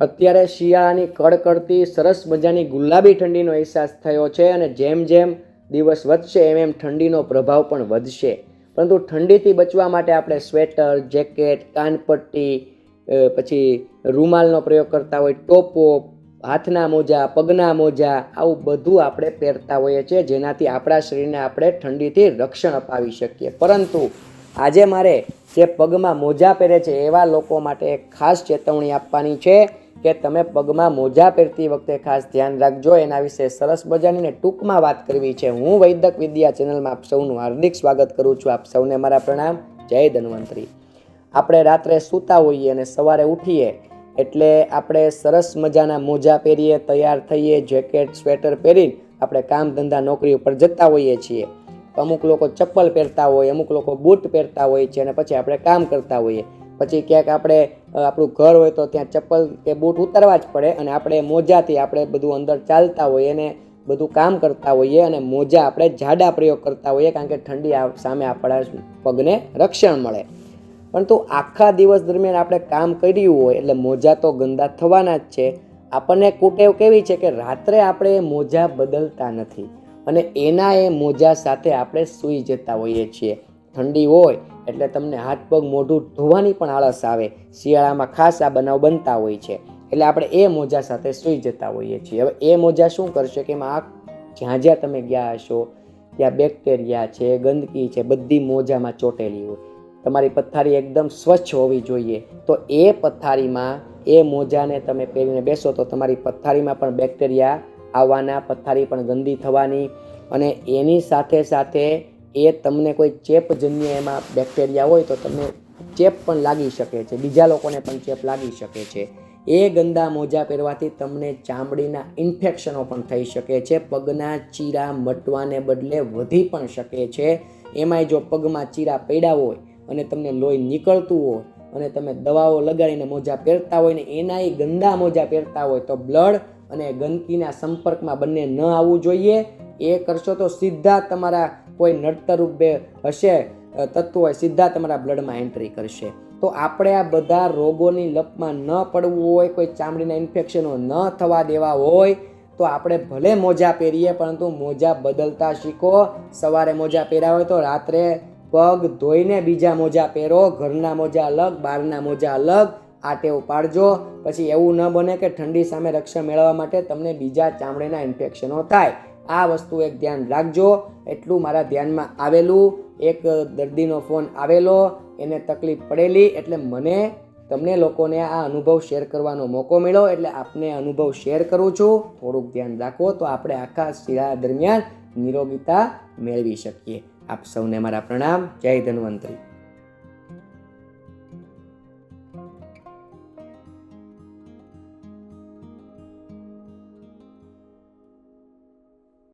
અત્યારે શિયાળાની કડકડતી સરસ મજાની ગુલાબી ઠંડીનો અહેસાસ થયો છે અને જેમ જેમ દિવસ વધશે એમ એમ ઠંડીનો પ્રભાવ પણ વધશે. પરંતુ ઠંડીથી બચવા માટે આપણે સ્વેટર, જેકેટ, કાનપટ્ટી પછી રૂમાલનો પ્રયોગ કરતા હોય, ટોપો, હાથના મોજા, પગના મોજા, આવું બધું આપણે પહેરતા હોઈએ છીએ જેનાથી આપણા શરીરને આપણે ઠંડીથી રક્ષણ અપાવી શકીએ. પરંતુ આજે મારે જે પગમાં મોજા પહેરે છે એવા લોકો માટે ખાસ ચેતવણી આપવાની છે કે તમે પગમાં મોજા પહેરતી વખતે ખાસ ધ્યાન રાખજો. એના વિશે સરસ મજાની ટૂંકમાં વાત કરવી છે. હું વૈદક વિદ્યા ચેનલમાં આપ સૌનું હાર્દિક સ્વાગત કરું છું. આપ સૌને મારા પ્રણામ. જય ધન્વંતરી. આપણે રાત્રે સૂતા હોઈએ અને સવારે ઉઠીએ એટલે આપણે સરસ મજાના મોજા પહેરીએ, તૈયાર થઈએ, જેકેટ, સ્વેટર પહેરીને આપણે કામ ધંધા નોકરી ઉપર જતા હોઈએ છીએ. અમુક લોકો ચપ્પલ પહેરતા હોય, અમુક લોકો બૂટ પહેરતા હોય છે અને પછી આપણે કામ કરતા હોઈએ. પછી ક્યાંક આપણે આપણું ઘર હોય તો ત્યાં ચપ્પલ કે બૂટ ઉતારવા જ પડે અને આપણે મોજાથી આપણે બધું અંદર ચાલતા હોઈએ અને બધું કામ કરતા હોઈએ અને મોજા આપણે જાડા પ્રયોગ કરતા હોઈએ કારણ કે ઠંડી સામે આપણા પગને રક્ષણ મળે. પરંતુ આખા દિવસ દરમિયાન આપણે કામ કર્યું હોય એટલે મોજા તો ગંદા થવાના જ છે. આપણને કુટેવ કેવી છે કે રાત્રે આપણે મોજા બદલતા નથી. અને એના એ મોજા સાથે આપણે સૂઈ જતા હોઈએ છીએ. ઠંડી હોય એટલે તમને હાથ પગ મોઢું ધોવાની પણ આળસ આવે. શિયાળામાં ખાસ આ બનાવ બનતા હોય છે. એટલે આપણે એ મોજા સાથે સૂઈ જતા હોઈએ છીએ. હવે એ મોજા શું કરશે કે એમાં આ જ્યાં જ્યાં તમે ગયા હશો, ત્યાં બેક્ટેરિયા છે, ગંદકી છે, બધી મોજામાં ચોટેલી હોય. તમારી પથારી એકદમ સ્વચ્છ હોવી જોઈએ. તો એ પથારીમાં એ મોજાને તમે પહેરીને બેસો તો તમારી પથારીમાં પણ બેક્ટેરિયા આવવાના, પથારી પણ ગંદી થવાની અને એની સાથે સાથે એ તમને કોઈ ચેપજન્ય એમાં બેક્ટેરિયા હોય તો તમને ચેપ પણ લાગી શકે છે. બીજા લોકોને પણ ચેપ લાગી શકે છે. એ ગંદા મોજા પહેરવાથી તમને ચામડીના ઇન્ફેક્શનો પણ થઈ શકે છે. પગના ચીરા મટવાને બદલે વધી પણ શકે છે. એમાંય જો પગમાં ચીરા પડ્યા હોય અને તમને લોહી નીકળતું હોય અને તમે દવાઓ લગાડીને મોજા પહેરતા હોય ને એનાય ગંદા મોજા પહેરતા હોય તો બ્લડ અને ગંદકીના સંપર્કમાં બંને ન આવવું જોઈએ. એ કરશો તો સીધા તમારા કોઈ નડતરૂપ હશે તત્વો સીધા તમારા બ્લડમાં એન્ટ્રી કરશે. તો આપણે આ બધા રોગોની લપમાં ન પડવું હોય, કોઈ ચામડીના ઇન્ફેક્શનો ન થવા દેવા હોય, તો આપણે ભલે મોજા પહેરીએ, પરંતુ મોજા બદલતા શીખો. સવારે મોજા પહેર્યા હોય તો રાત્રે પગ ધોઈને બીજા મોજા પહેરો. ઘરના મોજા અલગ, બહારના મોજા અલગ. આ ટેવ પાડજો. પછી એવું ન બને કે ઠંડી સામે રક્ષણ મેળવવા માટે તમને બીજા ચામડીના ઇન્ફેક્શનો થાય. આ વસ્તુ એક ધ્યાન રાખજો. એટલું મારા ધ્યાનમાં આવેલું. એક દર્દીનો ફોન આવેલો. એને તકલીફ પડેલી. એટલે મને, તમને લોકોને આ અનુભવ શેર કરવાનો મોકો મળ્યો. એટલે આપને અનુભવ શેર કરું છું. થોડુંક ધ્યાન રાખો તો આપણે આખા શિયાળા દરમિયાન નિરોગીતા મેળવી શકીએ. આપ સૌને મારા પ્રણામ. જય ધન્વંતરી.